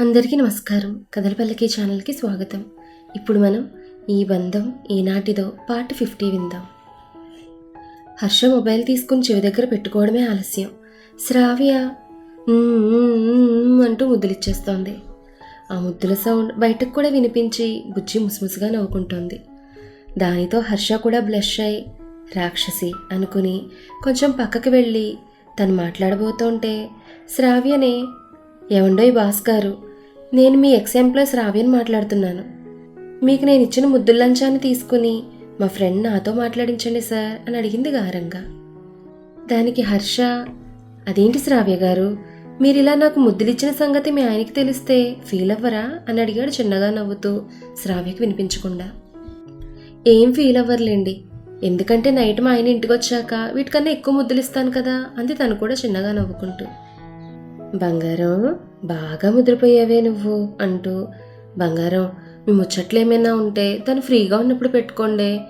అందరికీ నమస్కారం. కథలపల్లకి ఛానల్కి స్వాగతం. ఇప్పుడు మనం ఈ బంధం ఈనాటిదో పార్ట్ ఫిఫ్టీ విందాం. హర్ష మొబైల్ తీసుకుని చెవి దగ్గర పెట్టుకోవడమే ఆలస్యం. శ్రావ్య అంటూ ముద్దులిచ్చేస్తోంది. ఆ ముద్దుల సౌండ్ బయటకు కూడా వినిపించి బుజ్జి ముసుముసుగా నవ్వుకుంటోంది. దానితో హర్ష కూడా బ్లష్ అయి రాక్షసి అనుకుని కొంచెం పక్కకి వెళ్ళి తను మాట్లాడబోతుంటే శ్రావ్యనే ఏమండోయ్ బాస్ గారు? నేను మీ ఎక్స్ ఎంప్లాయ్ మాట్లాడుతున్నాను. మీకు నేను ఇచ్చిన ముద్దుల లంచాన్ని తీసుకుని మా ఫ్రెండ్ నాతో మాట్లాడించండి సార్ అని అడిగింది గారంగా. దానికి హర్ష అదేంటి శ్రావ్య గారు? మీరు ఇలా నాకు ముద్దులిచ్చిన సంగతి మీ ఆయనకి తెలిస్తే ఫీల్ అవ్వరా? అని అడిగాడు చిన్నగా నవ్వుతూ శ్రావ్యకి వినిపించకుండా. ఏం ఫీల్ అవ్వర్లేండి. ఎందుకంటే నైట్ మా ఆయన ఇంటికి వచ్చాక వీటికన్నా ఎక్కువ ముద్దులు ఇస్తాను కదా అంది తను కూడా చిన్నగా నవ్వుకుంటూ. బంగారం బాగా ముద్రపోయావే నువ్వు అంటూ బంగారం మీ ముచ్చట్లు ఏమైనా ఉంటే తను ఫ్రీగా ఉన్నప్పుడు పెట్టుకోండి.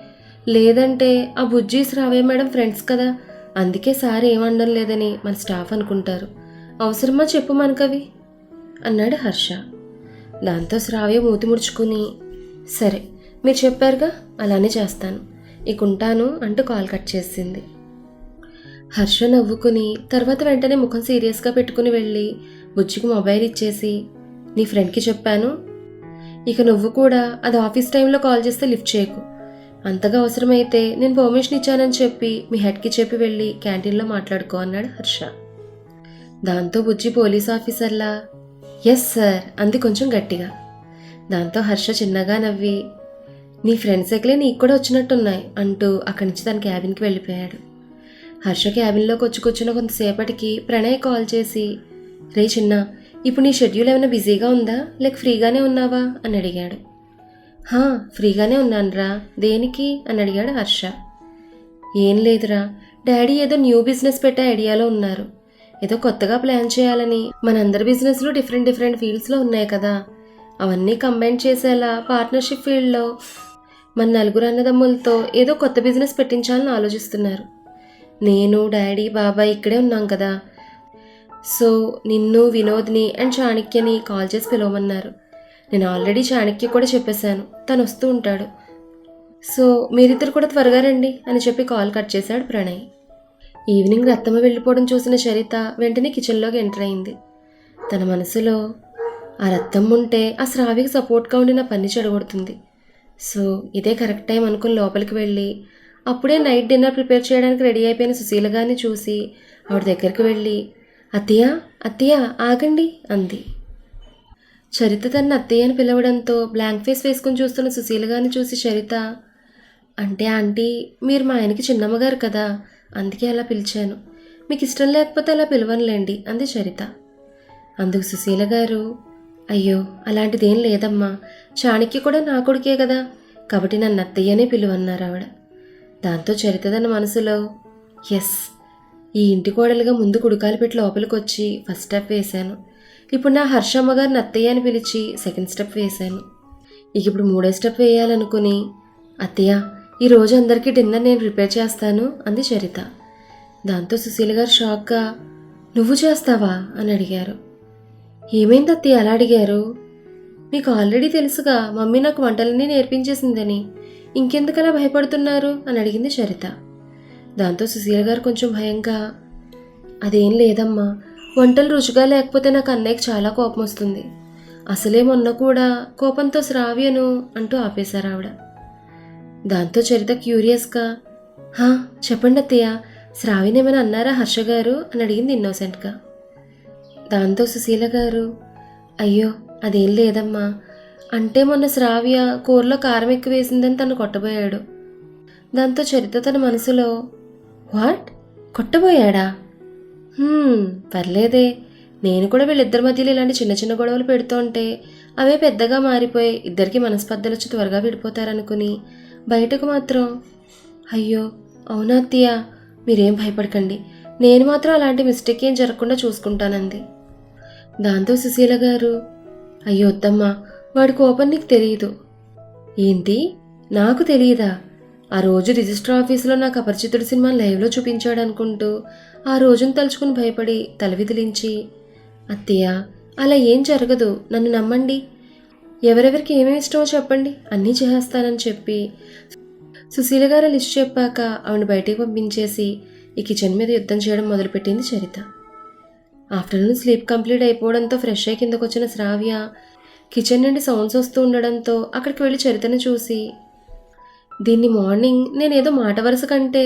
లేదంటే ఆ బుజ్జీస్ రావే మేడం ఫ్రెండ్స్ కదా. అందుకే సార్ ఏమండం లేదని మన స్టాఫ్ అనుకుంటారు. అవసరమా చెప్పు మనకవి? అన్నాడు హర్ష. దాంతో శ్రావ్య మూతి ముడుచుకుని సరే మీరు చెప్పారుగా అలానే చేస్తాను. ఇక ఉంటాను అంటూ కాల్ కట్ చేసింది. హర్ష నవ్వుకుని తర్వాత వెంటనే ముఖం సీరియస్గా పెట్టుకుని వెళ్ళి బుజ్జికి మొబైల్ ఇచ్చేసి నీ ఫ్రెండ్కి చెప్పాను. ఇక నువ్వు కూడా అది ఆఫీస్ టైంలో కాల్ చేస్తే లిఫ్ట్ చేయకు. అంతగా అవసరమైతే నేను పర్మిషన్ ఇచ్చానని చెప్పి మీ హెడ్కి చెప్పి వెళ్ళి క్యాంటీన్లో మాట్లాడుకో అన్నాడు హర్ష. దాంతో బుజ్జి పోలీస్ ఆఫీసర్లా ఎస్ సార్ అంది కొంచెం గట్టిగా. దాంతో హర్ష చిన్నగా నవ్వి నీ ఫ్రెండ్స్ ఎక్కలే నీకు కూడా వచ్చినట్టున్నాయి అంటూ అక్కడి నుంచి తన క్యాబిన్కి వెళ్ళిపోయాడు. హర్ష క్యాబిన్లోకి వచ్చి కూర్చున్న కొంతసేపటికి ప్రణయ్ కాల్ చేసి రే చిన్న ఇప్పుడు నీ షెడ్యూల్ ఏమైనా బిజీగా ఉందా? లేక ఫ్రీగానే ఉన్నావా? అని అడిగాడు. హా ఫ్రీగానే ఉన్నానురా. దేనికి? అని అడిగాడు హర్ష. ఏం లేదురా. డాడీ ఏదో న్యూ బిజినెస్ పెట్టే ఐడియాలో ఉన్నారు. ఏదో కొత్తగా ప్లాన్ చేయాలని. మనందరి బిజినెస్లు డిఫరెంట్ డిఫరెంట్ ఫీల్డ్స్లో ఉన్నాయి కదా. అవన్నీ కంబైన్ చేసేలా పార్ట్నర్షిప్ ఫీల్డ్లో మన నలుగురు అన్నదమ్ములతో ఏదో కొత్త బిజినెస్ పెట్టించాలని ఆలోచిస్తున్నారు. నేను డాడీ బాబాయ్ ఇక్కడే ఉన్నాం కదా. సో నిన్ను వినోద్ని అండ్ చాణక్యని కాల్ చేసి పిలవమన్నారు. నేను ఆల్రెడీ చాణక్య కూడా చెప్పేశాను. తను వస్తూ ఉంటాడు. సో మీరిద్దరు కూడా త్వరగా రండి అని చెప్పి కాల్ కట్ చేశాడు ప్రణయ్. ఈవినింగ్ రత్తమ్మ వెళ్ళిపోవడం చూసిన చరిత వెంటనే కిచెన్లోకి ఎంటర్ అయింది. తన మనసులో ఆ రత్తమ్మ ఉంటే ఆ శ్రావికి సపోర్ట్గా ఉండి నా పని చెడగొడుతుంది. సో ఇదే కరెక్ట్ టైం అనుకుని లోపలికి వెళ్ళి అప్పుడే నైట్ డిన్నర్ ప్రిపేర్ చేయడానికి రెడీ అయిపోయిన సుశీల గారిని చూసి ఆవిడ దగ్గరికి వెళ్ళి అత్తయ్య అత్తయ్య ఆగండి అంది. చరిత తన అత్తయ్య అని పిలవడంతో బ్లాంక్ ఫేస్ వేసుకుని చూస్తున్న సుశీల గారిని చూసి చరిత అంటే ఆంటీ మీరు మా ఆయనకి చిన్నమ్మగారు కదా అందుకే అలా పిలిచాను. మీకు ఇష్టం లేకపోతే అలా పిలవనులేండి అంది చరిత. అందుకు సుశీల గారు అయ్యో అలాంటిదేం లేదమ్మా చాణక్య కూడా నా కొడుకే కదా కాబట్టి నన్ను అత్తయ్యనే పిలువన్నారు ఆవిడ. దాంతో చరిత తన మనసులో ఎస్ ఈ ఇంటి కోడలుగా ముందు కుడుకాలు పెట్టి లోపలికి వచ్చి ఫస్ట్ స్టెప్ వేశాను. ఇప్పుడు నా హర్షమ్మ గారిని అత్తయ్య అని పిలిచి సెకండ్ స్టెప్ వేశాను. ఇక ఇప్పుడు మూడో స్టెప్ వేయాలనుకుని అత్తయ్య ఈ రోజు అందరికీ డిన్నర్ నేను ప్రిపేర్ చేస్తాను అంది చరిత. దాంతో సుశీల గారు షాక్గా నువ్వు చేస్తావా? అని అడిగారు. ఏమైంది అత్తయ్య అలా అడిగారు? మీకు ఆల్రెడీ తెలుసుగా మమ్మీ నాకు వంటలన్నీ నేర్పించేసిందని. ఇంకెందుకలా భయపడుతున్నారు అని అడిగింది చరిత. దాంతో సుశీల గారు కొంచెం భయంగా అదేం లేదమ్మా వంటలు రుచిగా లేకపోతే నాకు అన్నయ్యకి చాలా కోపం వస్తుంది. అసలే మొన్న కూడా కోపంతో శ్రావ్యను అంటూ ఆపేశారు ఆవిడ. దాంతో చరిత క్యూరియస్గా హా చెప్పండి అత్తయ్య శ్రావ్యని ఏమైనా అన్నారా హర్ష గారు? అని అడిగింది ఇన్నోసెంట్గా. దాంతో సుశీల గారు అయ్యో అదేం లేదమ్మా అంటే మొన్న శ్రావ్య కూరలో కారం ఎక్కువ వేసిందని తను కొట్టబోయాడు. దాంతో చరిత తన మనసులో వాట్? కొట్టబోయాడా? పర్లేదే. నేను కూడా వీళ్ళిద్దరి మధ్యలో ఇలాంటి చిన్న చిన్న గొడవలు పెడుతుంటే అవే పెద్దగా మారిపోయి ఇద్దరికి మనస్పర్ధలు వచ్చి త్వరగా విడిపోతారనుకుని బయటకు మాత్రం అయ్యో అవునా అత్తయ్య? మీరేం భయపడకండి. నేను మాత్రం అలాంటి మిస్టేక్ ఏం జరగకుండా చూసుకుంటానంది. దాంతో సుశీల గారు అయ్యో వద్దమ్మా వాడి కోపం నీకు తెలియదు ఏంటి? నాకు తెలియదా ఆ రోజు రిజిస్టర్ ఆఫీసులో నాకు అపరిచితుడు సినిమా లైవ్లో చూపించాడు అనుకుంటూ ఆ రోజును తలుచుకుని భయపడి తల విదిలించి అత్తయ్య అలా ఏం జరగదు నన్ను నమ్మండి. ఎవరెవరికి ఏమేమి ఇష్టమో చెప్పండి అన్నీ చేస్తానని చెప్పి సుశీల గారు లిస్ట్ చెప్పాక ఆవిడ బయటికి పంపించేసి ఈ కిచెన్ మీద యుద్ధం చేయడం మొదలుపెట్టింది చరిత. ఆఫ్టర్నూన్ స్లీప్ కంప్లీట్ అయిపోవడంతో ఫ్రెష్ అయ్యి కిందకు వచ్చిన శ్రావ్య కిచెన్ నుండి సౌండ్స్ వస్తూ ఉండడంతో అక్కడికి వెళ్ళి చరితను చూసి దీన్ని మార్నింగ్ నేనేదో మాట వరుస కంటే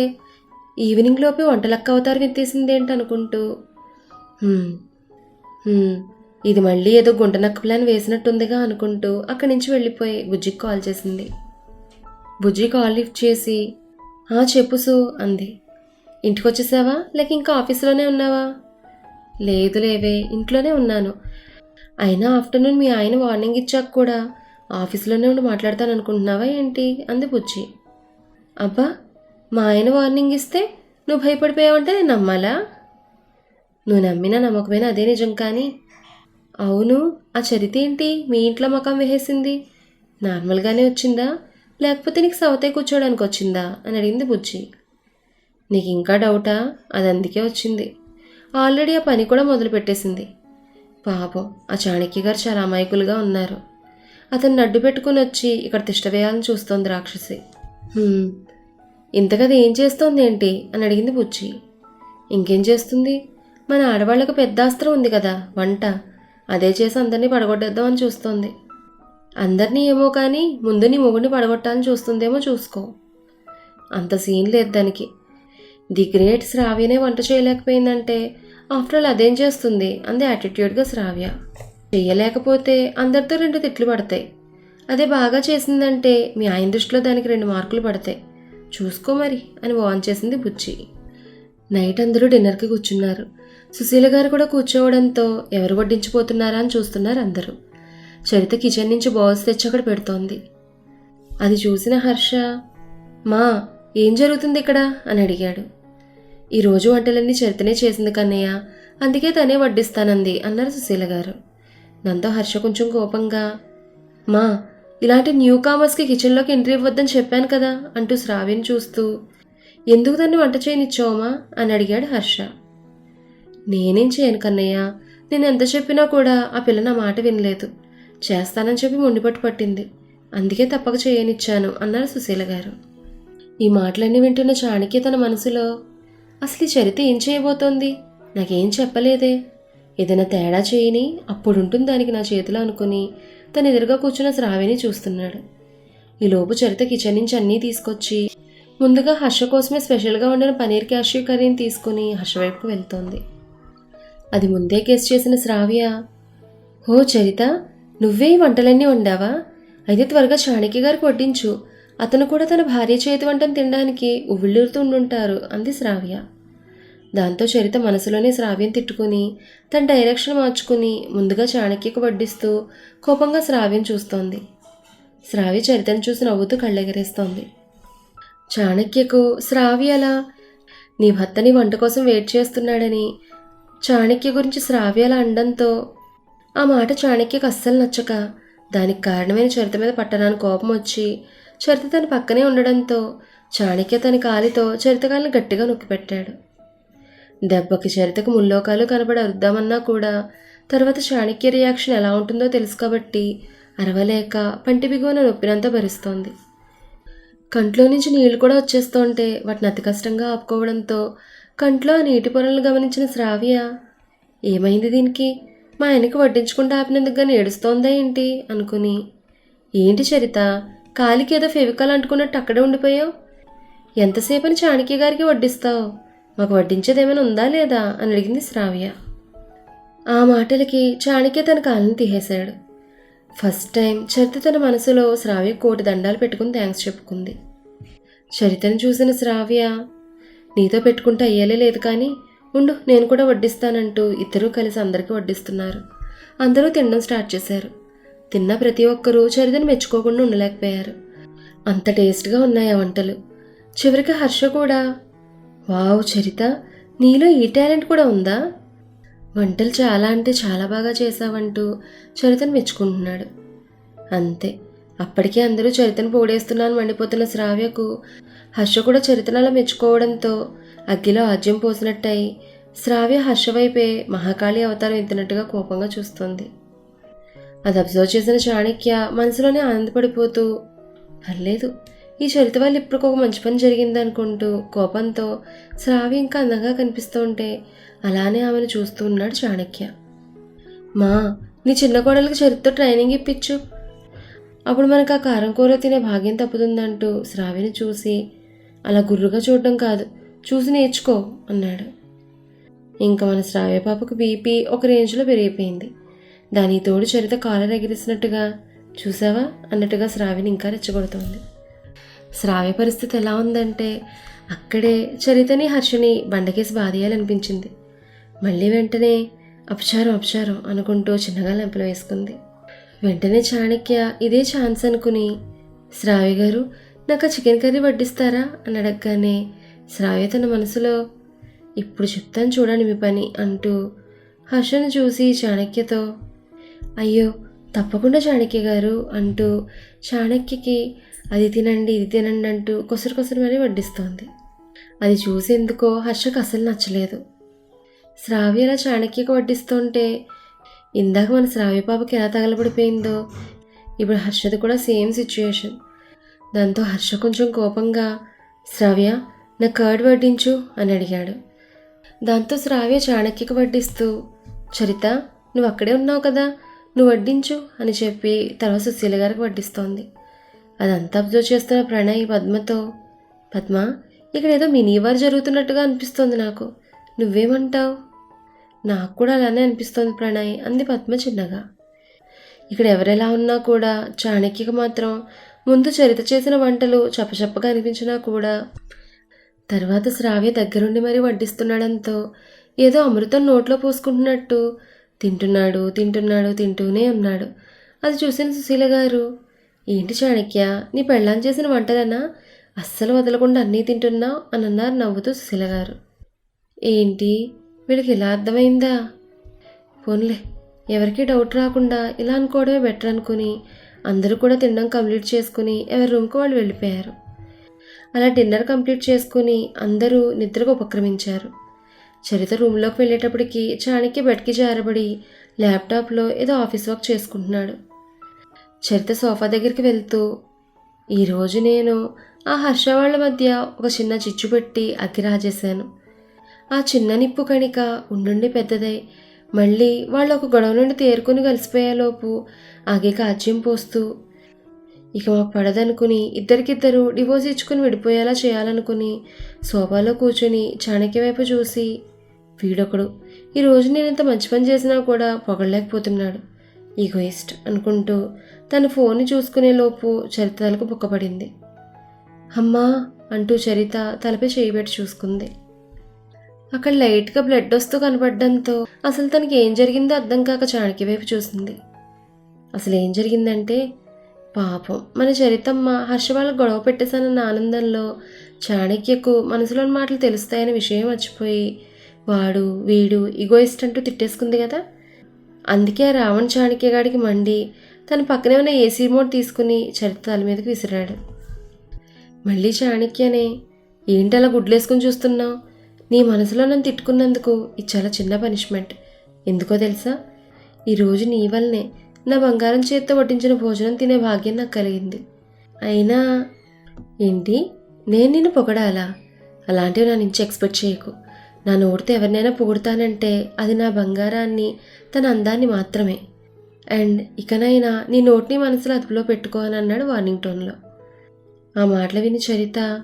ఈవినింగ్లోపే వంటలక్క అవతారం ఎత్తేసింది ఏంటి అనుకుంటూ ఇది మళ్ళీ ఏదో గుంటనక్క ప్లాన్ వేసినట్టుందిగా అనుకుంటూ అక్కడి నుంచి వెళ్ళిపోయి బుజ్జికి కాల్ చేసింది. బుజ్జి కాల్ లిఫ్ట్ చేసి "ఆ, చెప్పు సు అంది. ఇంటికి వచ్చేసావా లేక ఇంకా ఆఫీస్లోనే ఉన్నావా? లేదు లేవే ఇంట్లోనే ఉన్నాను. అయినా ఆఫ్టర్నూన్ మీ ఆయన వార్నింగ్ ఇచ్చాక కూడా ఆఫీస్లోనే ఉండి మాట్లాడతాను అనుకుంటున్నావా ఏంటి? అంది బుజ్జి. అబ్బా మా ఆయన వార్నింగ్ ఇస్తే నువ్వు భయపడిపోయావంటే నేను నమ్మాలా? నువ్వు నమ్మినా నమ్మకపోయినా అదే నిజం కానీ. అవును ఆ చరిత ఏంటి? మీ ఇంట్లో మకం వేసేసింది. నార్మల్గానే వచ్చిందా? లేకపోతే నీకు సవతే కూర్చోడానికి వచ్చిందా? అని అడిగింది బుజ్జి. నీకు ఇంకా డౌటా? అది అందుకే వచ్చింది. ఆల్రెడీ ఆ పని కూడా మొదలు పెట్టేసింది పాపం ఆ చాణక్య గారు చాలా అమాయకులుగా ఉన్నారు. అతన్ని అడ్డు పెట్టుకుని వచ్చి ఇక్కడ తిష్ట వేయాలని చూస్తోంది రాక్షసి. ఇంతకది ఏం చేస్తోంది ఏంటి? అని అడిగింది బుచ్చి ఇంకేం చేస్తుంది? మన ఆడవాళ్ళకు పెద్ద అస్త్రం ఉంది కదా వంట. అదే చేసి అందరినీ పడగొట్టేద్దామని చూస్తోంది. అందరినీ ఏమో కానీ ముందు నీ మొగుడిని పడగొట్టాలని చూస్తుందేమో చూసుకో. అంత సీన్ లేదు దానికి. ది గ్రేట్ శ్రావ్యనే వంట చేయలేకపోయిందంటే ఆఫ్టర్ ఆల్ అదేం చేస్తుంది? అంది యాటిట్యూడ్గా శ్రావ్య. చేయలేకపోతే అందరితో రెండు తిట్లు పడతాయి. అదే బాగా చేసిందంటే మీ ఆయన దృష్టిలో దానికి రెండు మార్కులు పడతాయి. చూసుకో మరి అని వాన్ చేసింది బుచ్చి నైట్ అందరూ డిన్నర్కి కూర్చున్నారు. సుశీల గారు కూడా కూర్చోవడంతో ఎవరు వడ్డించిపోతున్నారా అని చూస్తున్నారు అందరూ. చరిత కిచెన్ నుంచి బౌల్స్ తెచ్చి అక్కడ పెడుతోంది. అది చూసిన హర్ష మా ఏం జరుగుతుంది ఇక్కడ? అని అడిగాడు. ఈరోజు వంటలన్నీ చరితనే చేసింది కన్నయ్య. అందుకే తనే వడ్డిస్తానంది అన్నారు సుశీల గారు. దాంతో హర్ష కొంచెం కోపంగా మా ఇలాంటి న్యూ కామర్స్కి కిచెన్లోకి ఎంట్రీ ఇవ్వద్దని చెప్పాను కదా అంటూ శ్రావ్యం చూస్తూ ఎందుకు దాన్ని వంట చేయనిచ్చావమ్మా? అని అడిగాడు హర్ష. నేనేం చేయను కన్నయ్య. నేను ఎంత చెప్పినా కూడా ఆ పిల్ల నా మాట వినలేదు. చేస్తానని చెప్పి మొండిపట్టు పట్టింది. అందుకే తప్పక చేయనిచ్చాను అన్నారు సుశీల గారు. ఈ మాటలన్నీ వింటున్న చాణక్య తన మనసులో అసలు ఈ చరిత ఏం చేయబోతోంది? నాకేం చెప్పలేదే. ఏదైనా తేడా చేయని అప్పుడుంటుంది దానికి నా చేతిలో అనుకుని తను ఎదురుగా కూర్చున్న శ్రావిని చూస్తున్నాడు. ఈలోపు చరిత కిచెన్ నుంచి అన్నీ తీసుకొచ్చి ముందుగా హర్ష కోసమే స్పెషల్గా వండిన పనీర్ క్యాష్యూ కర్రీని తీసుకుని హర్ష వైపు వెళ్తోంది. అది ముందే గెస్ చేసిన శ్రావ్య ఓ చరిత నువ్వే ఈ వంటలన్నీ వండావా? అయితే త్వరగా చాణక్య గారికి వడ్డించు. అతను కూడా తన భార్య చేతి వంటను తినడానికి ఉవ్విళ్ళూరుతూ ఉండుంటారు అంది శ్రావ్య. దాంతో చరిత మనసులోనే శ్రావ్యం తిట్టుకుని తన డైరెక్షన్ మార్చుకుని ముందుగా చాణక్యకు వడ్డిస్తూ కోపంగా శ్రావ్యం చూస్తోంది. శ్రావ్య చరితను చూసి నవ్వుతూ కళ్ళెగరేస్తోంది. చాణక్యకు శ్రావ్యలా నీ భర్త నీ వంట కోసం వెయిట్ చేస్తున్నాడని చాణక్య గురించి శ్రావ్యాల అండంతో ఆ మాట చాణక్యకు అస్సలు నచ్చక దానికి కారణమైన చరిత మీద పట్టడానికి కోపం వచ్చి చరిత తన పక్కనే ఉండడంతో చాణక్య తన కాలితో చరితకాలను గట్టిగా నొక్కిపెట్టాడు. దెబ్బకి చరితకు ముల్లోకాలు కనబడి అరుద్దామన్నా కూడా తర్వాత చాణక్య రియాక్షన్ ఎలా ఉంటుందో తెలుసు కాబట్టి అరవలేక పంటి బిగువన నొప్పినంత భరిస్తోంది. కంట్లో నుంచి నీళ్ళు కూడా వచ్చేస్తుంటే వాటిని అతి కష్టంగా ఆపుకోవడంతో కంట్లో ఆ నీటి పొరలను గమనించిన శ్రావ్య ఏమైంది దీనికి? మా ఆయనకి వడ్డించకుండా ఆపినందుకు కానీ ఏడుస్తోందా ఏంటి? అనుకుని ఏంటి చరిత? కాలికి ఏదో ఫెవికాల్ అంటుకున్నట్టు అక్కడే ఉండిపోయావు? ఎంతసేపని చాణక్య గారికి వడ్డిస్తావు? మాకు వడ్డించేదేమైనా ఉందా లేదా? అని అడిగింది శ్రావ్య. ఆ మాటలకి చాణక్య తన కాళ్ళని తీసేశాడు. ఫస్ట్ టైం చరిత తన మనసులో శ్రావ్య కోటి దండాలు పెట్టుకుని థ్యాంక్స్ చెప్పుకుంది. చరితను చూసిన శ్రావ్య నీతో పెట్టుకుంటే అయ్యేలే లేదు కానీ ఉండు నేను కూడా వడ్డిస్తానంటూ ఇద్దరూ కలిసి అందరికీ వడ్డిస్తున్నారు. అందరూ తినడం స్టార్ట్ చేశారు. తిన్న ప్రతి ఒక్కరూ చరితను మెచ్చుకోకుండా ఉండలేకపోయారు. అంత టేస్ట్గా ఉన్నాయి ఆ వంటలు. చివరికి హర్ష కూడా వావ్ చరిత నీలో ఈ టాలెంట్ కూడా ఉందా? వంటలు చాలా అంటే చాలా బాగా చేశావంటూ చరితను మెచ్చుకుంటున్నాడు. అంతే అప్పటికే అందరూ చరితను పోడేస్తున్నాను మండిపోతున్న శ్రావ్యకు హర్ష కూడా చరితను అలా మెచ్చుకోవడంతో అగ్గిలో ఆజ్యం పోసినట్టయి శ్రావ్య హర్ష వైపే మహాకాళి అవతారం ఎత్తినట్టుగా కోపంగా చూస్తుంది. అది అబ్జర్వ్ చేసిన చాణక్య మనసులోనే ఆనందపడిపోతూ పర్లేదు ఈ చరిత వల్ల ఇప్పుడు ఒక మంచి పని జరిగింది అనుకుంటూ కోపంతో శ్రావి ఇంకా అందంగా కనిపిస్తూ ఉంటే అలానే ఆమెను చూస్తూ ఉన్నాడు చాణక్య. మా నీ చిన్న కోడలికి చరిత్ర ట్రైనింగ్ ఇప్పించు అప్పుడు మనకు ఆ కారం కూర తినే భాగ్యం తప్పుతుందంటూ శ్రావిని చూసి అలా గుర్రుగా చూడడం కాదు చూసి నేర్చుకో అన్నాడు. ఇంకా మన శ్రావ్య పాపకు బీపీ ఒక రేంజ్లో పెరిగిపోయింది. దాని తోడు చరిత కాలర్ ఎగిరిసినట్టుగా చూసావా? అన్నట్టుగా శ్రావ్యని ఇంకా రెచ్చగొడుతోంది. శ్రావ్య పరిస్థితి ఎలా ఉందంటే అక్కడే చరితని హర్షని బండకేసి బాధేయాలనిపించింది. మళ్ళీ వెంటనే అపచారం అపచారం అనుకుంటూ చిన్నగా లెంపలు వేసుకుంది. వెంటనే చాణక్య ఇదే ఛాన్స్ అనుకుని శ్రావ్య గారు నాకు ఆ చికెన్ కర్రీ వడ్డిస్తారా? అని అడగగానే శ్రావ్య తన మనసులో ఇప్పుడు చెప్తాను చూడండి మీ పని అంటూ హర్షను చూసి చాణక్యతో అయ్యో తప్పకుండా చాణక్య గారు అంటూ చాణక్యకి అది తినండి ఇది తినండి అంటూ కొసరు కొసరు మరీ వడ్డిస్తోంది. అది చూసేందుకో హర్షకు అసలు నచ్చలేదు. శ్రావ్య ఇలా చాణక్యకు వడ్డిస్తుంటే ఇందాక మన శ్రావ్య పాపకి ఎలా తగలబడిపోయిందో ఇప్పుడు హర్షది కూడా సేమ్ సిచ్యుయేషన్. దాంతో హర్ష కొంచెం కోపంగా శ్రావ్య నా కర్డ్ వడ్డించు అని అడిగాడు. దాంతో శ్రావ్య చాణక్యకు వడ్డిస్తూ చరిత నువ్వు అక్కడే ఉన్నావు కదా నువ్వు వడ్డించు అని చెప్పి తర్వాత సుశీల గారికి వడ్డిస్తోంది. అదంతా అబ్జర్వ్ చేస్తున్న ప్రణయ్ పద్మతో పద్మ ఇక్కడ ఏదో మినీవార్ జరుగుతున్నట్టుగా అనిపిస్తోంది నాకు. నువ్వేమంటావు? నాకు కూడా అలానే అనిపిస్తోంది ప్రణయ్ అంది పద్మ చిన్నగా. ఇక్కడ ఎవరెలా ఉన్నా కూడా చాణక్యకు మాత్రం ముందు చరిత చేసిన వంటలు చప్పచప్పగా అనిపించినా కూడా తర్వాత శ్రావ్య దగ్గరుండి మరీ వడ్డిస్తుండడంతో ఏదో అమృతం నోట్లో పోసుకుంటున్నట్టు తింటున్నాడు తింటున్నాడు తింటూనే ఉన్నాడు. అది చూసిన సుశీల గారు ఏంటి చాణక్య నీ పెళ్ళాం చేసిన వంటలనా? అస్సలు వదలకుండా అన్నీ తింటున్నావు? అని అన్నారు నవ్వుతూ సుశీల గారు. ఏంటి? వీడికి ఇలా అర్థమైందా? పోన్లే ఎవరికి డౌట్ రాకుండా ఇలా అనుకోవడమే బెటర్ అనుకుని అందరూ కూడా తినడం కంప్లీట్ చేసుకుని ఎవరి రూమ్కి వాళ్ళు వెళ్ళిపోయారు. అలా డిన్నర్ కంప్లీట్ చేసుకుని అందరూ నిద్రకు ఉపక్రమించారు. చరిత రూమ్లోకి వెళ్ళేటప్పటికి చాణక్య బెడ్కి జారబడి ల్యాప్టాప్లో ఏదో ఆఫీస్ వర్క్ చేసుకుంటున్నాడు. చరిత సోఫా దగ్గరికి వెళ్తూ ఈరోజు నేను ఆ హర్ష వాళ్ళ మధ్య ఒక చిన్న చిచ్చు పెట్టి అగ్గి రాజేశాను. ఆ చిన్న నిప్పు కణిక ఉండుండి పెద్దదై. మళ్ళీ వాళ్ళు ఒక గొడవ నుండి తేరుకుని కలిసిపోయేలోపు ఆగే కాజ్యం పోస్తూ ఇక పడదనుకుని ఇద్దరికిద్దరు డివోర్స్ ఇచ్చుకుని విడిపోయేలా చేయాలనుకుని సోఫాలో కూర్చుని చాణక్య వైపు చూసి వీడొకడు. ఈరోజు నేను ఇంత మంచి పని చేసినా కూడా పొగడలేకపోతున్నాడు. ఈగోయిస్ట్ అనుకుంటూ తన ఫోన్ని చూసుకునే లోపు చరిత తలకు బుక్కపడింది. అమ్మా అంటూ చరిత తలపై చేయి పెట్టి చూసుకుంది. అక్కడ లైట్గా బ్లడ్ వస్తూ కనపడడంతో అసలు తనకి ఏం జరిగిందో అర్థం కాక చాణక్య వైపు చూసింది. అసలు ఏం జరిగిందంటే పాపం. మన చరితమ్మ హర్ష వాళ్ళకి గొడవ పెట్టేశానన్న ఆనందంలో చాణక్యకు మనసులోని మాటలు తెలుస్తాయనే విషయం మర్చిపోయి వాడు వీడు ఇగోయిస్ట్ అంటూ తిట్టేసుకుంది కదా? అందుకే ఆ చాణక్య గాడికి మండి తన పక్కనే ఉన్న ఏసీ రిమోట్ తీసుకుని చరిత తల మీదకి విసిరాడు. మళ్ళీ చాణక్యనే ఏంటి అలా గుడ్లేసుకుని చూస్తున్నావు? నీ మనసులో నన్ను తిట్టుకున్నందుకు ఇది చాలా చిన్న పనిష్మెంట్. ఎందుకో తెలుసా? ఈరోజు నీ వల్లనే నా బంగారం చేత్తో వడ్డించిన భోజనం తినే భాగ్యం నాకు కలిగింది. అయినా ఏంటి? నేను నిన్ను పొగడాలా? అలాంటివి నా నుంచి ఎక్స్పెక్ట్ చేయకు. నా నోటితో ఎవరినైనా పొగుడతానంటే అది నా బంగారాన్ని తన అందాన్ని మాత్రమే. అండ్ ఇకనైనా నీ నోటిని మనసులో అదుపులో పెట్టుకో అని అన్నాడు వార్నింగ్ టోన్లో ఆ మాటలు విని చరిత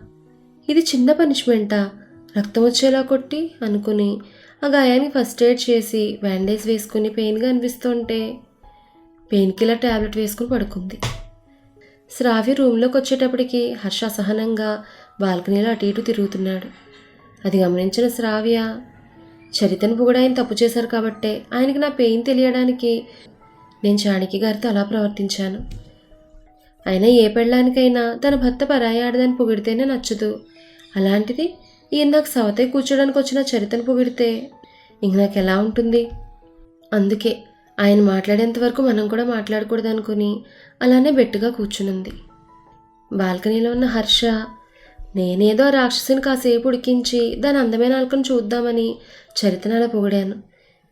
ఇది చిన్న పనిష్మెంటా? రక్తం వచ్చేలా కొట్టి అనుకుని ఆ గాయాన్ని ఫస్ట్ ఎయిడ్ చేసి బ్యాండేజ్ వేసుకుని పెయిన్గా అనిపిస్తుంటే పెయిన్ కిల్లర్ ట్యాబ్లెట్ వేసుకుని పడుకుంది. శ్రావ్య రూమ్లోకి వచ్చేటప్పటికి హర్ష అసహనంగా బాల్కనీలో అటు ఇటు తిరుగుతున్నాడు. అది గమనించిన శ్రావ్య చరితను పొగడు ఆయన తప్పు చేశారు కాబట్టే ఆయనకి నా పెయిన్ తెలియడానికి నేను చాణక్య గారితో అలా ప్రవర్తించాను. అయినా ఏ పెళ్ళానికైనా తన భర్త పరాయి ఆడదాన్ని పొగిడితేనే నచ్చదు. అలాంటిది ఈయన నాకు సవతే కూర్చోడానికి వచ్చిన చరితను పొగిడితే ఇంక నాకు ఎలా ఉంటుంది? అందుకే ఆయన మాట్లాడేంత వరకు మనం కూడా మాట్లాడకూడదు అనుకుని అలానే బెట్టుగా కూర్చునుంది. బాల్కనీలో ఉన్న హర్ష నేనేదో రాక్షసిని రాక్షసుని కాసేపు ఉడికించి దాని అందమైన అల్కను చూద్దామని చరితనాల పొగిడాను.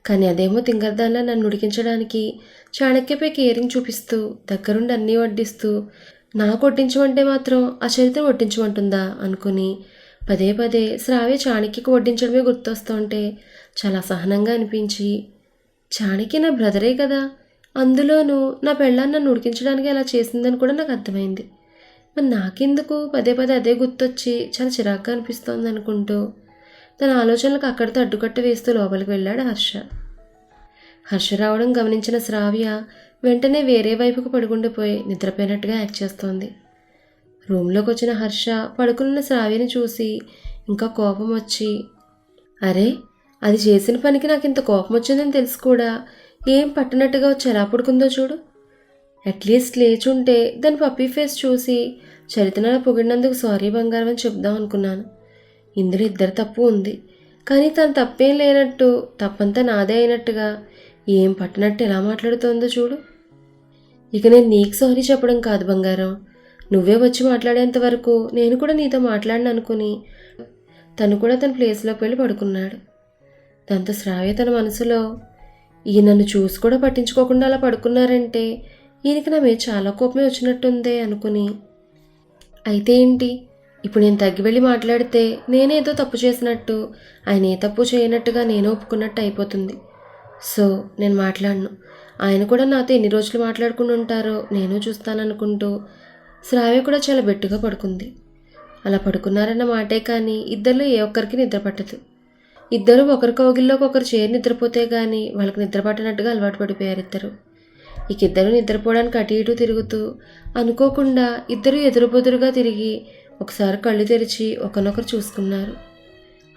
కానీ అదేమో తింగర్దాన్లా నన్ను ఉడికించడానికి చాణక్యపై కేరింగ్ చూపిస్తూ దగ్గరుండి అన్నీ వడ్డిస్తూ నాకు వడ్డించమంటే మాత్రం ఆ చరిత్ర వడ్డించమంటుందా అనుకుని పదే పదే శ్రావ్య చాణక్యకు వడ్డించడమే గుర్తొస్తుంటే చాలా సహనంగా అనిపించి చాణక్య నా బ్రదరే కదా. అందులోనూ నా పెళ్ళాన్ని నన్ను ఉడికించడానికి అలా చేసిందని కూడా నాకు అర్థమైంది. మరి నాకెందుకు పదే పదే అదే గుర్తొచ్చి చాలా చిరాగ్గా అనిపిస్తోంది అనుకుంటూ తన ఆలోచనలకు అక్కడితో అడ్డుకట్ట వేస్తూ లోపలికి వెళ్ళాడు హర్ష. హర్ష రావడం గమనించిన శ్రావ్య వెంటనే వేరే వైపుకు పడుకుండిపోయి నిద్రపోయినట్టుగా యాక్ట్ చేస్తోంది. రూమ్లోకి వచ్చిన హర్ష పడుకున్న శ్రావ్యని చూసి ఇంకా కోపం వచ్చి అరే అది చేసిన పనికి నాకు ఇంత కోపం వచ్చిందని తెలుసు కూడా. ఏం పట్టనట్టుగా చెరాపుడుకుందో పడుకుందో చూడు. అట్లీస్ట్ లేచుంటే దాని పప్పీ ఫేస్ చూసి చరితనాల పొగిడినందుకు సారీ బంగారం అని చెప్దాం అనుకున్నాను. ఇందులో ఇద్దరు తప్పు ఉంది. కానీ తను తప్పేం లేనట్టు తప్పంతా నాదే అయినట్టుగా ఏం పట్టనట్టు ఎలా మాట్లాడుతోందో చూడు. ఇక నేను నీకు సారీ చెప్పడం కాదు బంగారం. నువ్వే వచ్చి మాట్లాడేంత వరకు నేను కూడా నీతో మాట్లాడిన అనుకుని తను కూడా తన ప్లేస్లోకి వెళ్ళి పడుకున్నాడు. దాంతో శ్రావ్య తన మనసులో. ఈ నన్ను చూసి కూడా పట్టించుకోకుండా అలా పడుకున్నారంటే ఈయనకి నా మీద చాలా కోపమే వచ్చినట్టుందే అనుకుని. అయితే ఏంటి? ఇప్పుడు నేను తగ్గి వెళ్ళి మాట్లాడితే నేనేదో తప్పు చేసినట్టు ఆయన ఏ తప్పు చేయనట్టుగా నేను ఒప్పుకున్నట్టు అయిపోతుంది. సో నేను మాట్లాడను. ఆయన కూడా నాతో ఎన్ని రోజులు మాట్లాడుకుని ఉంటారో నేను చూస్తాననుకుంటూ శ్రావ్య కూడా చాలా బెట్టుగా పడుకుంది. అలా పడుకున్నారన్న మాటే కానీ ఇద్దరిలో ఏ ఒక్కరికి నిద్ర పట్టదు. ఇద్దరు ఒకరి కౌగిల్లోకి ఒకరు చేరి నిద్రపోతే కానీ వాళ్ళకి నిద్ర పట్టనట్టుగా అలవాటు పడిపోయారు ఇద్దరు. ఇక ఇద్దరు నిద్రపోవడానికి అటు ఇటు తిరుగుతూ అనుకోకుండా ఇద్దరు ఎదురుబొదురుగా తిరిగి ఒకసారి కళ్ళు తెరిచి ఒకరినొకరు చూసుకున్నారు.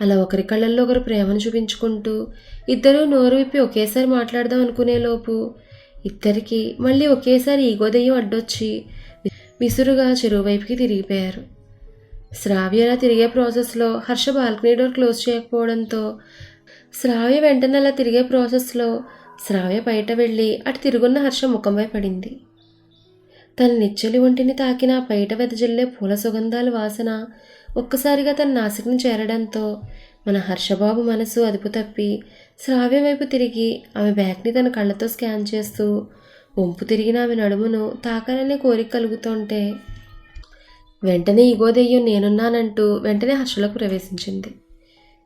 అలా ఒకరి కళ్ళల్లో ఒకరు ప్రేమను చూపించుకుంటూ ఇద్దరూ నోరు విప్పి ఒకేసారి మాట్లాడదాం అనుకునేలోపు ఇద్దరికి మళ్ళీ ఒకేసారి ఈగోదయం అడ్డొచ్చి విసురుగా చెరువు వైపుకి తిరిగిపోయారు. శ్రావ్య అలా తిరిగే ప్రాసెస్లో హర్ష బాల్కనీ డోర్ క్లోజ్ చేయకపోవడంతో శ్రావ్య వెంటనే అలా తిరిగే ప్రాసెస్లో శ్రావ్య బయట వెళ్ళి అటు తిరుగున్న హర్ష ముఖంపై పడింది. తన నిచ్చలి ఒంటిని తాకిన బయట వెదజల్లే పూల సుగంధాల వాసన ఒక్కసారిగా తన నాసికను చేరడంతో మన హర్షబాబు మనసు అదుపు తప్పి శ్రావ్య వైపు తిరిగి ఆమె బ్యాగ్ని తన కళ్ళతో స్కాన్ చేస్తూ వంపు తిరిగిన ఆమె నడుమును తాకాలనే కోరిక కలుగుతుంటే వెంటనే ఇగో దెయ్యం నేనున్నానంటూ వెంటనే హర్షలోకి ప్రవేశించింది.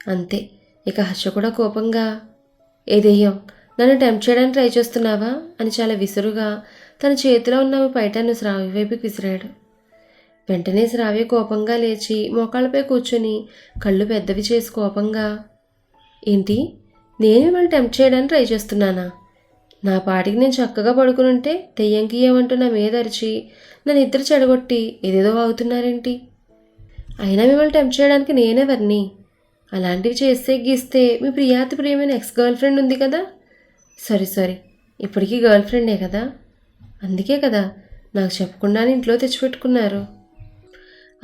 అంతే ఇక హర్ష కూడా కోపంగా ఏ దెయ్యం నన్ను టెంప్ట్ చేయడానికి ట్రై చేస్తున్నావా? అని చాలా విసురుగా తన చేతిలో ఉన్న పైటను శ్రావ్య వైపుకి విసిరాడు. వెంటనే శ్రావ్య కోపంగా లేచి మోకాళ్ళపై కూర్చుని కళ్ళు పెద్దవి చేసి కోపంగా ఏంటి నేను మిమ్మల్ని టెంప్ట్ చేయడానికి ట్రై చేస్తున్నానా? నా పాటికి నేను చక్కగా పడుకుని ఉంటే తెయ్యంకి ఏమంటూ నా మీద అరిచి నన్ను ఇద్దరు చెడగొట్టి ఏదేదో అవుతున్నారేంటి అయినా మిమ్మల్ని టెంప్ట్ చేయడానికి నేనెవరిని? అలాంటివి చేస్తే గీస్తే మీ ప్రియాతి ప్రియమైన ఎక్స్ గర్ల్ ఫ్రెండ్ ఉంది కదా? Sorry sorry. ఇప్పటికీ గర్ల్ ఫ్రెండే కదా? అందుకే కదా నాకు చెప్పకుండానే ఇంట్లో తెచ్చిపెట్టుకున్నారు.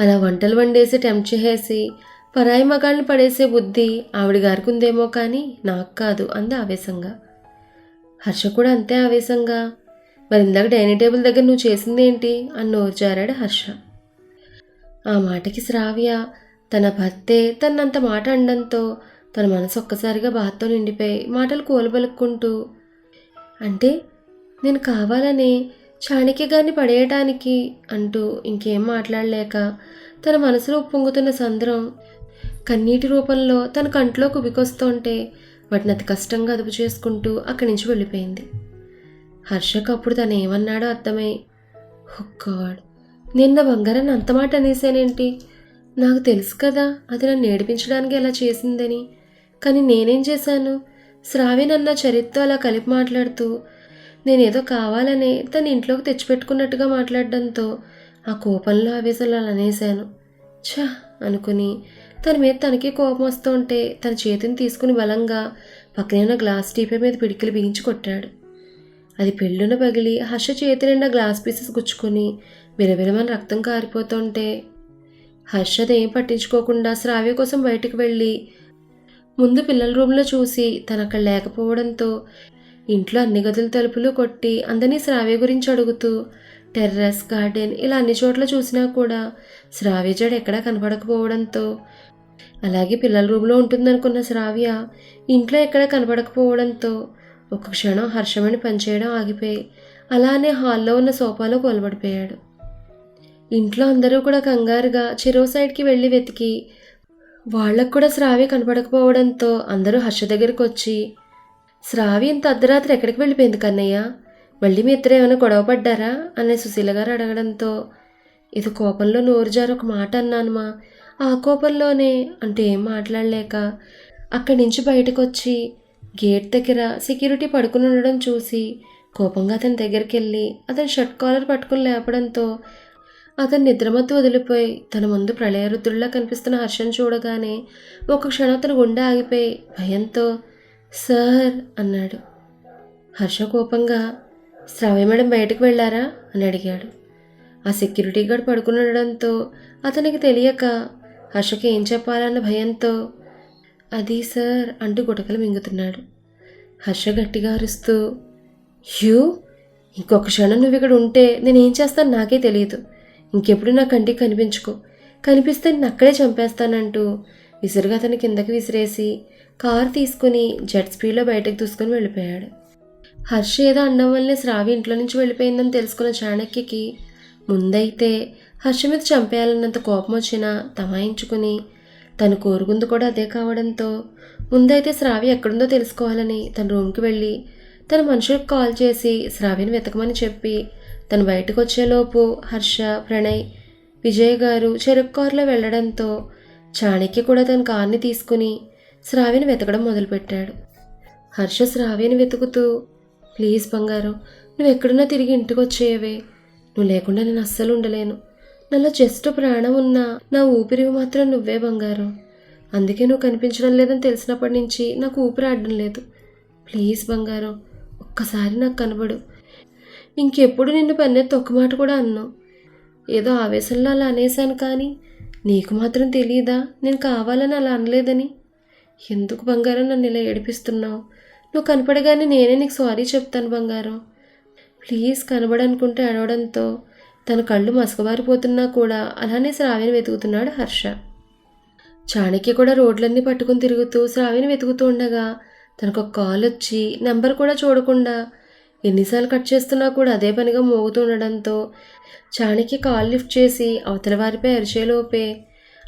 అలా వంటలు వండేసి టెంప్ట్ చేసేసి పరాయి మగాళ్ళని పడేసే బుద్ధి ఆవిడ గారికి ఉందేమో కానీ నాకు కాదు అంది ఆవేశంగా. హర్ష కూడా అంతే ఆవేశంగా. మరి ఇందాక డైనింగ్ టేబుల్ దగ్గర నువ్వు చేసిందేంటి? అని నోరు జారాడు హర్ష. ఆ మాటకి శ్రావ్య తన భర్తే తనంత మాట అండంతో తన మనసు ఒక్కసారిగా బాధతో నిండిపోయి మాటలు కోలబలుక్కుంటూ అంటే నేను కావాలనే చాణక్య గారిని పడేయటానికి అంటూ ఇంకేం మాట్లాడలేక తన మనసులో ఉప్పొంగుతున్న సంద్రం కన్నీటి రూపంలో తన కంట్లో కుబికొస్తుంటే వాటిని అతి కష్టంగా అదుపు చేసుకుంటూ అక్కడి నుంచి వెళ్ళిపోయింది. హర్షకు అప్పుడు తను ఏమన్నాడో అర్థమై గాడ్ నిన్న బంగారాన్ని అంత మాట అనేసానేంటి నాకు తెలుసు కదా అది నన్ను నేర్పించడానికి అలా చేసిందని. కానీ నేనేం చేశాను? శ్రావ్యనన్న చరిత్ర అలా కలిపి మాట్లాడుతూ నేనేదో కావాలనే తన ఇంట్లోకి తెచ్చిపెట్టుకున్నట్టుగా మాట్లాడడంతో ఆ కోపంలో ఆవేశంలో అలా అనేశాను. ఛా అనుకుని తన మీద తనకే కోపం వస్తుంటే తన చేతిని తీసుకుని బలంగా పక్కనే ఉన్న గ్లాస్ టీపే మీద పిడికిలు బిగించి కొట్టాడు. అది పెళ్ళున పగిలి హర్ష చేతి నిండా గ్లాస్ పీసెస్ గుచ్చుకొని విరవిరమని రక్తం కారిపోతుంటే హర్ష ఏం పట్టించుకోకుండా శ్రావ్య కోసం బయటికి వెళ్ళి ముందు పిల్లల రూమ్లో చూసి తను అక్కడ లేకపోవడంతో ఇంట్లో అన్ని గదుల తలుపులు కొట్టి అందరినీ శ్రావ్య గురించి అడుగుతూ టెర్రస్ గార్డెన్ ఇలా అన్ని చోట్ల చూసినా కూడా శ్రావ్య జడ ఎక్కడా కనపడకపోవడంతో అలాగే పిల్లల రూమ్లో ఉంటుందనుకున్న శ్రావ్య ఇంట్లో ఎక్కడ కనపడకపోవడంతో ఒక క్షణం హర్షమణి పనిచేయడం ఆగిపోయి అలానే హాల్లో ఉన్న సోఫాలో కొలబడిపోయాడు. ఇంట్లో అందరూ కూడా కంగారుగా చెరో సైడ్కి వెళ్ళి వెతికి వాళ్ళకు కూడా శ్రావ్య కనపడకపోవడంతో అందరూ హర్ష దగ్గరికి వచ్చి శ్రావ్య ఇంత అర్ధరాత్రి ఎక్కడికి వెళ్ళిపోయింది కన్నయ్య? మళ్ళీ మీ ఇద్దరు ఏమైనా గొడవ పడ్డారా? అనే సుశీల గారు అడగడంతో ఇది కోపంలో నోరు జారు ఒక మాట అన్నానుమా ఆ కోపంలోనే అంటే ఏం మాట్లాడలేక అక్కడి నుంచి బయటకు వచ్చి గేట్ దగ్గర సెక్యూరిటీ పడుకుని ఉండడం చూసి కోపంగా అతని దగ్గరికి వెళ్ళి అతని షర్ట్ కాలర్ పట్టుకుని లేపడంతో అతను నిద్రమత్తు వదిలిపోయి తన ముందు ప్రళయరుద్రుల్లా కనిపిస్తున్న హర్షం చూడగానే ఒక క్షణం అతను గుండె ఆగిపోయి భయంతో సార్ అన్నాడు. హర్ష కోపంగా శ్రావ్య మేడం బయటకు వెళ్ళారా? అని అడిగాడు. ఆ సెక్యూరిటీ గార్డ్ పడుకుని ఉండడంతో అతనికి తెలియక హర్షకి ఏం చెప్పాలన్న భయంతో అది సార్ అంటూ గుటకలు మింగుతున్నాడు. హర్ష గట్టిగా అరుస్తూ యూ ఇంకొక క్షణం నువ్వు ఇక్కడ ఉంటే నేనేం చేస్తాను నాకే తెలియదు. ఇంకెప్పుడు నా కంటికి కనిపించుకో. కనిపిస్తే నేను అక్కడే చంపేస్తానంటూ విసురుగా అతను కిందకి విసిరేసి కారు తీసుకుని జెట్ స్పీడ్లో బయటకు దూసుకొని వెళ్ళిపోయాడు. హర్ష ఏదో అనడం వల్లే శ్రావి ఇంట్లో నుంచి వెళ్ళిపోయిందని తెలుసుకున్న చాణక్యకి ముందైతే హర్ష మీద చంపేయాలన్నంత కోపం వచ్చినా తమాయించుకుని తను కోరుకుంది కూడా అదే కావడంతో ముందైతే శ్రావి ఎక్కడుందో తెలుసుకోవాలని తన రూమ్కి వెళ్ళి తన మనుషులకు కాల్ చేసి శ్రావ్యని వెతకమని చెప్పి తను బయటకు వచ్చేలోపు హర్ష ప్రణయ్ విజయ్ గారు చెరుకు కారులో వెళ్ళడంతో చాణక్య కూడా తన కార్ని తీసుకుని శ్రావ్యని వెతకడం మొదలుపెట్టాడు. హర్ష శ్రావ్యని వెతుకుతూ ప్లీజ్ బంగారం నువ్వు ఎక్కడున్నా తిరిగి ఇంటికి వచ్చేయవే నువ్వు లేకుండా నేను అస్సలు ఉండలేను. నాలో జస్ట్ ప్రాణం ఉన్నా నా ఊపిరి మాత్రం నువ్వే బంగారం. అందుకే నువ్వు కనిపించడం లేదని తెలిసినప్పటి నుంచి నాకు ఊపిరి ఆడడం లేదు. ప్లీజ్ బంగారం ఒక్కసారి నాకు కనబడు. ఇంకెప్పుడు నిన్ను పన్నెత్తి ఒక్క మాట కూడా అన్నావు ఏదో ఆవేశంలో అలా అనేశాను కానీ నీకు మాత్రం తెలియదా నేను కావాలని అలా అనలేదని. ఎందుకు బంగారం నన్ను ఇలా ఏడిపిస్తున్నావు? నువ్వు కనపడగానే నేనే నీకు సారీ చెప్తాను బంగారం. ప్లీజ్ కనబడనుకుంటే అడవడంతో తన కళ్ళు మసకబారిపోతున్నా కూడా అలానే శ్రావ్యని వెతుకుతున్నాడు హర్ష. చాణక్య కూడా రోడ్లన్నీ పట్టుకుని తిరుగుతూ శ్రావ్యని వెతుకుతూ ఉండగా తనకు ఒక కాల్ వచ్చి నెంబర్ కూడా చూడకుండా ఎన్నిసార్లు కట్ చేస్తున్నా కూడా అదే పనిగా మోగుతూ ఉండడంతో చాణక్య కాల్ లిఫ్ట్ చేసి అవతల వారిపై అరిచేలోపే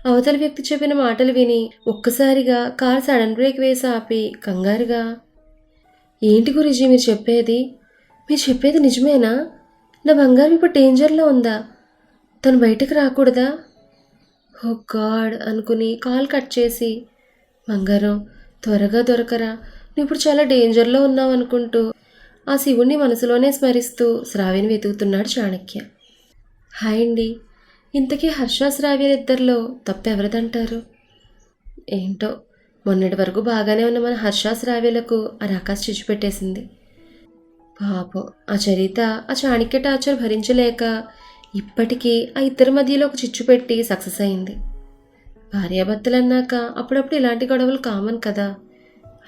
అవతల వ్యక్తి చెప్పిన మాటలు విని ఒక్కసారిగా కార్ సడన్ బ్రేక్ వేసి ఆపి కంగారుగా ఏంటి గురించి మీరు చెప్పేది? మీరు చెప్పేది నిజమేనా? నా బంగారం ఇప్పుడు డేంజర్లో ఉందా? తను బయటకు రాకూడదా? ఓ గాడ్ అనుకుని కాల్ కట్ చేసి బంగారం త్వరగా దొరకరా. నువ్వు ఇప్పుడు చాలా డేంజర్లో ఉన్నావు అనుకుంటూ ఆ శివుణ్ణి మనసులోనే స్మరిస్తూ శ్రావ్యని వెతుకుతున్నాడు చాణక్య. హాయ్ అండి. ఇంతకీ హర్ష శ్రావ్యలిద్దరిలో తప్పు ఎవరిదంటారు ఏంటో మొన్నటి వరకు బాగానే ఉన్న మన హర్ష శ్రావ్యులకు ఆ రాకాశ చిచ్చు పెట్టేసింది. పాపం. ఆ చరిత ఆ చాణక్య టార్చర్ భరించలేక ఇప్పటికీ ఆ ఇద్దరి మధ్యలో ఒక చిచ్చు పెట్టి సక్సెస్ అయింది. భార్యాభర్తలు అన్నాక అప్పుడప్పుడు ఇలాంటి గొడవలు కామన్ కదా.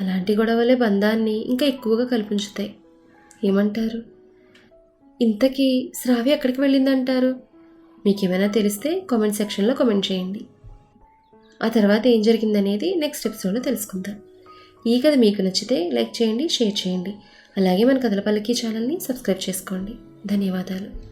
అలాంటి గొడవలే బంధాన్ని ఇంకా ఎక్కువగా కల్పించుతాయి. ఏమంటారు? ఇంతకీ శ్రావ్య ఎక్కడికి వెళ్ళిందంటారు? మీకేమైనా తెలిస్తే కామెంట్ సెక్షన్లో కామెంట్ చేయండి. ఆ తర్వాత ఏం జరిగిందనేది నెక్స్ట్ ఎపిసోడ్లో తెలుసుకుందాం. ఈ కథ మీకు నచ్చితే లైక్ చేయండి షేర్ చేయండి. అలాగే మన కథల పల్లకి ఛానల్ని సబ్స్క్రైబ్ చేసుకోండి. ధన్యవాదాలు.